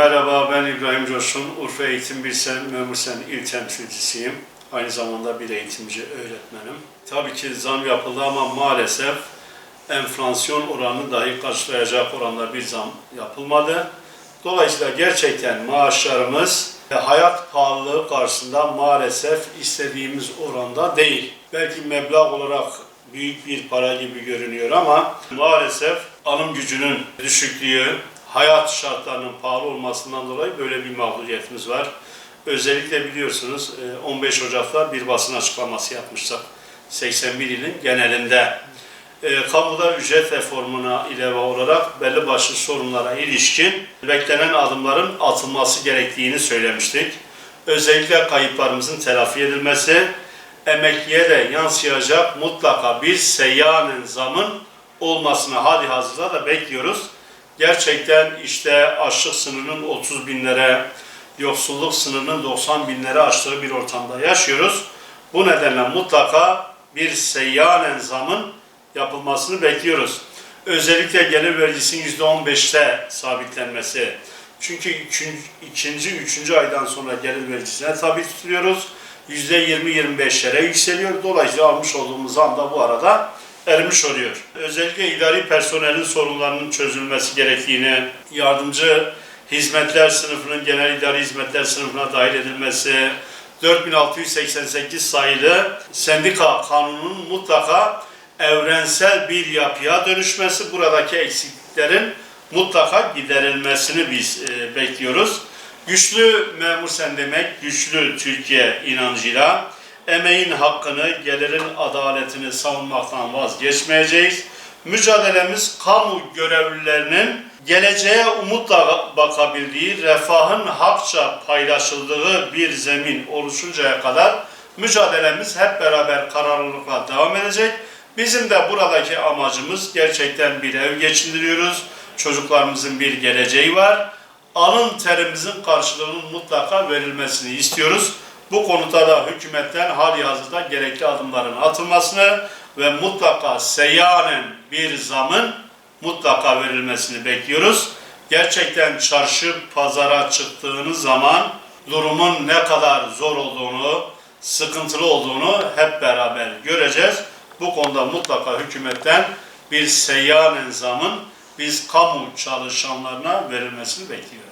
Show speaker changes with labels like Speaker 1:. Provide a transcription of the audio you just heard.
Speaker 1: merhaba ben İbrahim Coşkun. Urfa Eğitim Bilsen Memur Sen İl Temsilcisiyim. Aynı zamanda bir eğitimci öğretmenim. Tabii ki zam yapıldı ama maalesef enflasyon oranını dahi karşılayacak oranda bir zam yapılmadı. Dolayısıyla gerçekten maaşlarımız hayat pahalılığı karşısında maalesef istediğimiz oranda değil. Belki meblağ olarak büyük bir para gibi görünüyor ama maalesef alım gücünün düşüklüğü, hayat şartlarının pahalı olmasından dolayı böyle bir mağduriyetimiz var. Özellikle biliyorsunuz e, 15 Ocak'ta bir basın açıklaması yapmışlar. 81 ilin genelinde. E, kamuda ücret reformuna ilave olarak belli başlı sorunlara ilişkin beklenen adımların atılması gerektiğini söylemiştik. Özellikle kayıplarımızın telafi edilmesi, emekliye de yansıyacak mutlaka bir seyyanen zamın olmasını hali hazırda da bekliyoruz. Gerçekten işte açlık sınırının 30 binlere, yoksulluk sınırının 90 binlere aştığı bir ortamda yaşıyoruz. Bu nedenle mutlaka bir seyyanen zamın yapılmasını bekliyoruz. Özellikle gelir vergisinin %15'te sabitlenmesi. Çünkü ikinci, üçüncü aydan sonra gelir vergisine tabi tutuluyoruz. %20-25'lere yükseliyor. Dolayısıyla almış olduğumuz zam bu arada erimiş oluyor. Özellikle idari personelin sorunlarının çözülmesi gerektiğini, yardımcı hizmetler sınıfının genel idari hizmetler sınıfına dahil edilmesi, 4688 sayılı sendika kanununun mutlaka evrensel bir yapıya dönüşmesi, buradaki eksikliklerin mutlaka giderilmesini biz e, bekliyoruz. Güçlü memur sen demek, güçlü Türkiye inancıyla emeğin hakkını, gelirin adaletini savunmaktan vazgeçmeyeceğiz. Mücadelemiz kamu görevlilerinin geleceğe umutla bakabildiği, refahın hakça paylaşıldığı bir zemin oluşuncaya kadar mücadelemiz hep beraber kararlılıkla devam edecek. Bizim de buradaki amacımız gerçekten bir ev geçindiriyoruz. Çocuklarımızın bir geleceği var. Alın terimizin karşılığının mutlaka verilmesini istiyoruz. Bu konuda da hükümetten hali hazırda gerekli adımların atılmasını ve mutlaka seyyanen bir zamın mutlaka verilmesini bekliyoruz. Gerçekten çarşı pazara çıktığınız zaman durumun ne kadar zor olduğunu, sıkıntılı olduğunu hep beraber göreceğiz. Bu konuda mutlaka hükümetten bir seyyanen zamın biz kamu çalışanlarına verilmesini bekliyoruz.